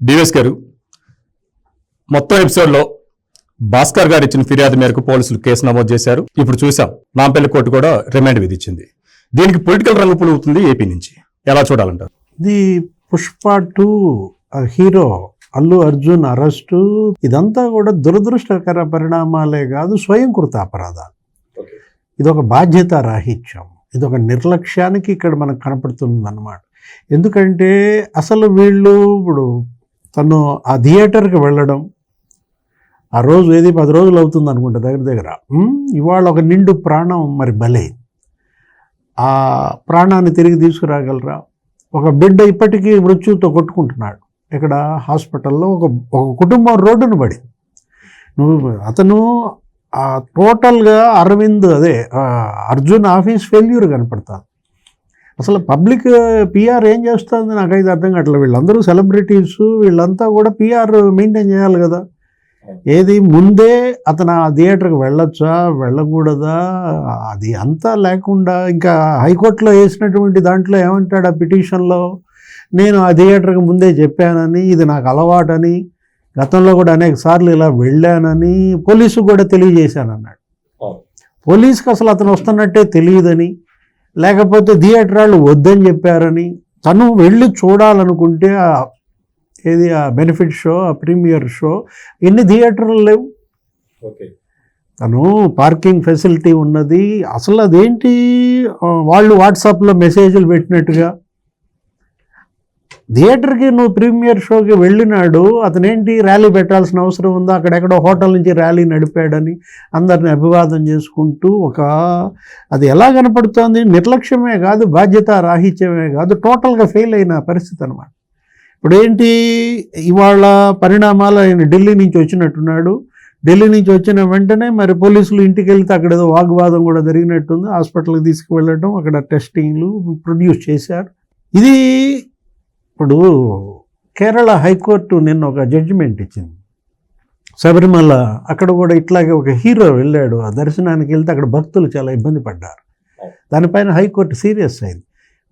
DVS గారు మొత్తం ఎపిసోడ్లో భాస్కర్ గారు ఇచ్చిన ఫిర్యాదు మేరకు పోలీసులు కేసు నమోదు చేశారు. ఇప్పుడు చూసాం నాంపల్లి కోర్టు కూడా రిమాండ్ విధించింది. దీనికి పొలిటికల్ రంగు పులుగుతుంది ఏపీ నుంచి. ఎలా చూడాలంటారు? ఇది Pushpa two hero Allu Arjun arrest ఇదంతా కూడా దురదృష్టకర పరిణామాలే కాదు స్వయంకృత అపరాధాలు. ఇది ఒక బాధ్యత రాహిత్యం ఇది ఒక నిర్లక్ష్యానికి ఇక్కడ మనకు కనపడుతుంది అన్నమాట ఎందుకంటే అసలు వీళ్ళు ఇప్పుడు తను ఆ థియేటర్కి వెళ్ళడం ఆ రోజు ఏది పది రోజులు అవుతుంది అనుకుంటా దగ్గర దగ్గర. ఇవాళ ఒక నిండు ప్రాణం మరి బలే. ఆ ప్రాణాన్ని తిరిగి తీసుకురాగలరా? ఒక బిడ్డ ఇప్పటికీ మృత్యుతో కొట్టుకుంటున్నాడు. ఇక్కడ హాస్పిటల్లో ఒక ఒక కుటుంబం రోడ్డును పడి నువ్వు అతను టోటల్గా అరవింద్ అదే అర్జున్ ఆఫీస్ ఫెయిల్యూర్ కనపడతాను అసలు పబ్లిక్ పిఆర్ ఏం చేస్తుంది నాకైతే అర్థం కావట్లేదు. వీళ్ళందరూ సెలబ్రిటీస్ వీళ్ళంతా కూడా పిఆర్ మెయింటైన్ చేయాలి కదా. ఏది ముందే అతను ఆ థియేటర్కి వెళ్ళొచ్చా వెళ్ళకూడదా అది అంతా లేకుండా ఇంకా హైకోర్టులో వేసినటువంటి దాంట్లో ఏమంటాడు ఆ పిటిషన్లో? నేను ఆ థియేటర్కి ముందే చెప్పానని ఇది నాకు అలవాటని గతంలో కూడా అనేక సార్లు ఇలా వెళ్ళానని పోలీసు కూడా తెలియజేశాను అన్నాడు పోలీస్కి అసలు అతను వస్తున్నట్టే తెలియదని లేకపోతే థియేటర్ వాళ్ళు వద్దని చెప్పారని తను వెళ్ళి చూడాలనుకుంటే ఆ ఏది ఆ బెనిఫిట్ షో ఆ ప్రీమియర్ షో ఎన్ని థియేటర్లు లేవు. తను పార్కింగ్ ఫెసిలిటీ ఉన్నది. అసలు అదేంటి? వాళ్ళు వాట్సాప్లో మెసేజ్లు పెట్టినట్టుగా థియేటర్కి నువ్వు ప్రీమియర్ షోకి వెళ్ళినాడు అతనేంటి ర్యాలీ పెట్టాల్సిన అవసరం ఉందా? అక్కడెక్కడో హోటల్ నుంచి ర్యాలీ నడిపాడని అందరిని అభివాదం చేసుకుంటూ ఒక అది ఎలా కనపడుతోంది? నిర్లక్ష్యమే కాదు బాధ్యత రాహిత్యమే కాదు టోటల్గా ఫెయిల్ అయిన పరిస్థితి అనమాట ఇప్పుడు ఏంటి? ఇవాళ పరిణామాలు ఆయన ఢిల్లీ నుంచి వచ్చినట్టున్నాడు. ఢిల్లీ నుంచి వచ్చిన వెంటనే మరి పోలీసులు ఇంటికి వెళ్తే అక్కడ ఏదో వాగ్వాదం కూడా జరిగినట్టుంది. హాస్పిటల్కి తీసుకువెళ్ళడం అక్కడ టెస్టింగ్లు ప్రొడ్యూస్ చేశారు. ఇది ఇప్పుడు కేరళ హైకోర్టు నిన్న ఒక జడ్జిమెంట్ ఇచ్చింది. శబరిమల అక్కడ కూడా ఇట్లాగే ఒక హీరో వెళ్ళాడు. ఆ దర్శనానికి వెళ్తే అక్కడ భక్తులు చాలా ఇబ్బంది పడ్డారు. దానిపైన హైకోర్టు సీరియస్ అయింది.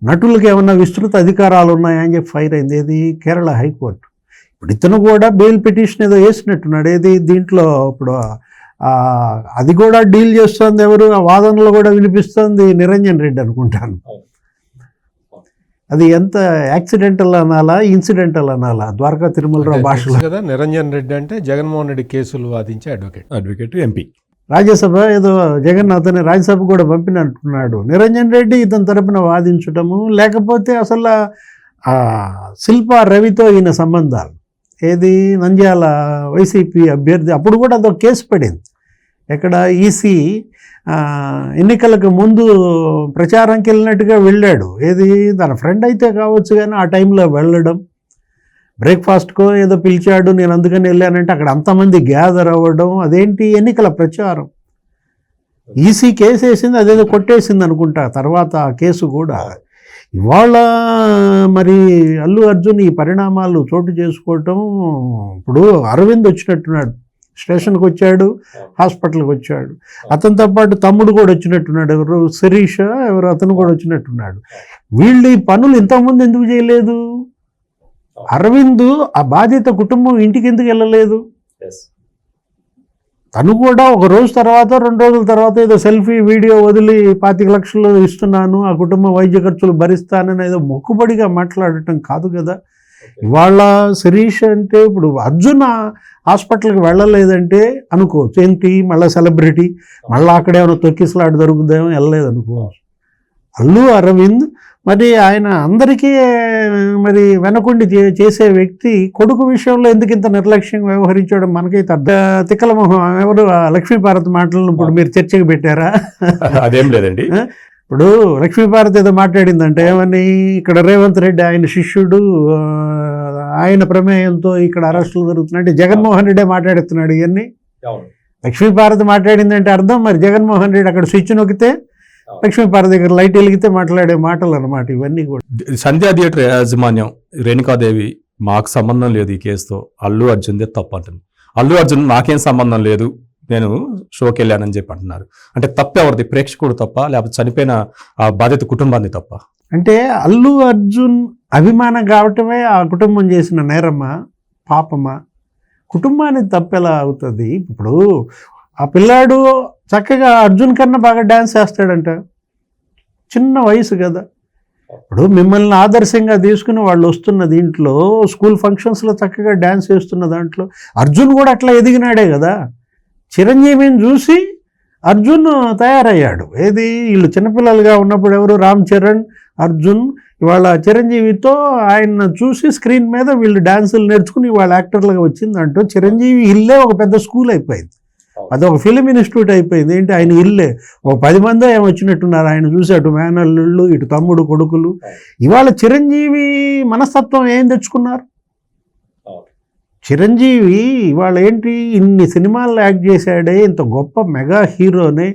నటులకు ఏమన్నా విస్తృత అధికారాలు ఉన్నాయని చెప్పి ఫైర్ అయింది. ఏది? Kerala high court. ఇప్పుడు ఇతను కూడా బెయిల్ పిటిషన్ ఏదో వేసినట్టున్నాడు. ఏది? దీంట్లో ఇప్పుడు అది కూడా డీల్ చేస్తుంది ఎవరు? ఆ వాదనలో కూడా వినిపిస్తుంది. నిరంజన్ రెడ్డి అనుకుంటాను. అది ఎంత యాక్సిడెంటల్ అనాలా ఇన్సిడెంటల్ అనాలా? ద్వారకా తిరుమలరావు భాషలో. కదా నిరంజన్ రెడ్డి అంటే జగన్మోహన్ రెడ్డి కేసులు వాదించే అడ్వకేట్ అడ్వకేట్ ఎంపీ రాజ్యసభ ఏదో జగన్ అతని రాజ్యసభ కూడా పంపినట్టున్నాడు. నిరంజన్ రెడ్డి ఇతని తరపున వాదించటము లేకపోతే అసలు ఆ శిల్ప రవితో ఈయన సంబంధాలు. ఏది నంద్యాల వైసీపీ అభ్యర్థి అప్పుడు కూడా అదొక కేసు పడింది. ఇక్కడ ఈసీ ఎన్నికలకు ముందు ప్రచారంకి వెళ్ళినట్టుగా వెళ్ళాడు. ఏది? తన ఫ్రెండ్ అయితే కావచ్చు కానీ ఆ టైంలో వెళ్ళడం. బ్రేక్ఫాస్ట్కో ఏదో పిలిచాడు నేను అందుకని వెళ్ళానంటే అక్కడ అంతమంది గ్యాదర్ అవ్వడం అదేంటి? ఎన్నికల ప్రచారం. ఈసీ కేసు వేసింది అదేదో కొట్టేసింది అనుకుంటా తర్వాత ఆ కేసు కూడా. ఇవాళ మరి అల్లు అర్జున్ ఈ పరిణామాలు చోటు చేసుకోవటం ఇప్పుడు అరవింద్ వచ్చినట్టున్నాడు. స్టేషన్కి వచ్చాడు హాస్పిటల్కి వచ్చాడు. అతనితో పాటు తమ్ముడు కూడా వచ్చినట్టున్నాడు ఎవరు? శిరీష ఎవరు? అతను కూడా వచ్చినట్టున్నాడు. వీళ్ళు ఈ పనులు ఇంతకుముందు ఎందుకు చేయలేదు? అరవింద్ ఆ బాధిత కుటుంబం ఇంటికి ఎందుకు వెళ్ళలేదు? తను కూడా ఒక రోజు తర్వాత రెండు రోజుల తర్వాత ఏదో సెల్ఫీ వీడియో వదిలి పాతిక లక్షలు ఇస్తున్నాను ఆ కుటుంబం వైద్య ఖర్చులు భరిస్తానని ఏదో మొక్కుబడిగా మాట్లాడటం కాదు కదా. ఇవాళ శిరీష్ అంటే ఇప్పుడు అర్జున్ హాస్పిటల్కి వెళ్ళలేదంటే అనుకోవచ్చు. ఏంటి? మళ్ళీ సెలబ్రిటీ మళ్ళీ అక్కడేమైనా తొక్కిసలాట దొరుకుతుందేమో వెళ్ళలేదు అనుకోవచ్చు అల్లు అరవింద్ మరి ఆయన అందరికీ మరి వెనకుండి చేసే వ్యక్తి కొడుకు విషయంలో ఎందుకు ఇంత నిర్లక్ష్యంగా వ్యవహరించడం మనకైతే అర్థ తిక్కల మొహం ఎవరు లక్ష్మీభారత్ మాటలను ఇప్పుడు మీరు చర్చకు పెట్టారా? అదేం లేదండి. ఇప్పుడు లక్ష్మీభారత్ ఏదో మాట్లాడిందంటే ఏమని ఇక్కడ రేవంత్ రెడ్డి ఆయన శిష్యుడు ఆయన ప్రమేయంతో ఇక్కడ అరెస్టులు జరుగుతున్నాయి అంటే జగన్మోహన్ రెడ్డే మాట్లాడుతున్నాడు ఇవన్నీ. లక్ష్మీభారత్ మాట్లాడిందంటే అర్థం మరి జగన్మోహన్ రెడ్డి అక్కడ స్విచ్ నొక్కితే లక్ష్మీభారత్ దగ్గర లైట్ వెలిగితే మాట్లాడే మాటలు అనమాట ఇవన్నీ కూడా. సంధ్యా థియేటర్ యాజమాన్యం రేణుకాదేవి మాకు సంబంధం లేదు ఈ కేసుతో. అల్లు అర్జున్దే తప్పు అంటుంది. అల్లు అర్జున్ నాకేం సంబంధం లేదు. నేను షోకి వెళ్ళానని చెప్పి అంటున్నారు. అంటే తప్పు ఎవరిది? ప్రేక్షకుడు తప్ప లేకపోతే చనిపోయిన ఆ బాధిత కుటుంబాన్ని తప్ప? అంటే అల్లు అర్జున్ అభిమానం కావటమే ఆ కుటుంబం చేసిన నేరమ్మా పాపమా కుటుంబానికి తప్పెలా అవుతుంది? ఇప్పుడు ఆ పిల్లాడు చక్కగా అర్జున్ కన్నా బాగా డ్యాన్స్ చేస్తాడంట. చిన్న వయసు కదా. ఇప్పుడు మిమ్మల్ని ఆదర్శంగా తీసుకుని వాళ్ళు వస్తున్న దీంట్లో స్కూల్ ఫంక్షన్స్లో చక్కగా డ్యాన్స్ వేస్తున్న దాంట్లో అర్జున్ కూడా అట్లా ఎదిగినాడే కదా. చిరంజీవిని చూసి అర్జున్ తయారయ్యాడు. ఏది? వీళ్ళు చిన్నపిల్లలుగా ఉన్నప్పుడు ఎవరు? రామ్ చరణ్ అర్జున్. ఇవాళ చిరంజీవితో ఆయన చూసి స్క్రీన్ మీద వీళ్ళు డ్యాన్సులు నేర్చుకుని వాళ్ళ యాక్టర్లుగా వచ్చిందంటూ చిరంజీవి ఇల్లే ఒక పెద్ద స్కూల్ అయిపోయింది. అది ఒక ఫిలిం ఇన్స్టిట్యూట్ అయిపోయింది. ఏంటి? ఆయన ఇల్లే. ఒక పది మంది ఏమో వచ్చినట్టున్నారు. ఆయన చూసి అటు మేనల్లుళ్ళు ఇటు తమ్ముడు కొడుకులు. ఇవాళ చిరంజీవి మనస్తత్వం ఏం తెచ్చుకున్నారు? చిరంజీవి ఇవాళ ఏంటి ఇన్ని సినిమాల్లో యాక్ట్ చేశాడే ఇంత గొప్ప మెగా హీరోనే.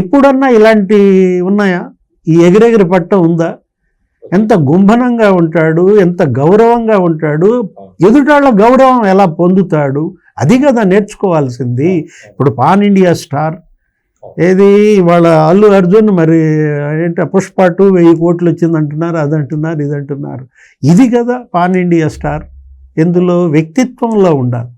ఎప్పుడన్నా ఇలాంటి ఉన్నాయా? ఈ ఎగిరెగిరి పట్టం ఉందా? ఎంత గుంభనంగా ఉంటాడు ఎంత గౌరవంగా ఉంటాడు ఎదుటాళ్ళ గౌరవం ఎలా పొందుతాడు? అది కదా నేర్చుకోవాల్సింది. ఇప్పుడు పాన్ ఇండియా స్టార్. ఏది వాళ్ళ అల్లు అర్జున్ మరి ఏంటి పుష్ప టూ వెయ్యి కోట్లు వచ్చింది అంటున్నారు అది అంటున్నారు ఇది అంటున్నారు ఇది కదా పాన్ ఇండియా స్టార్. ఇందులో వ్యక్తిత్వంలో ఉండాలి.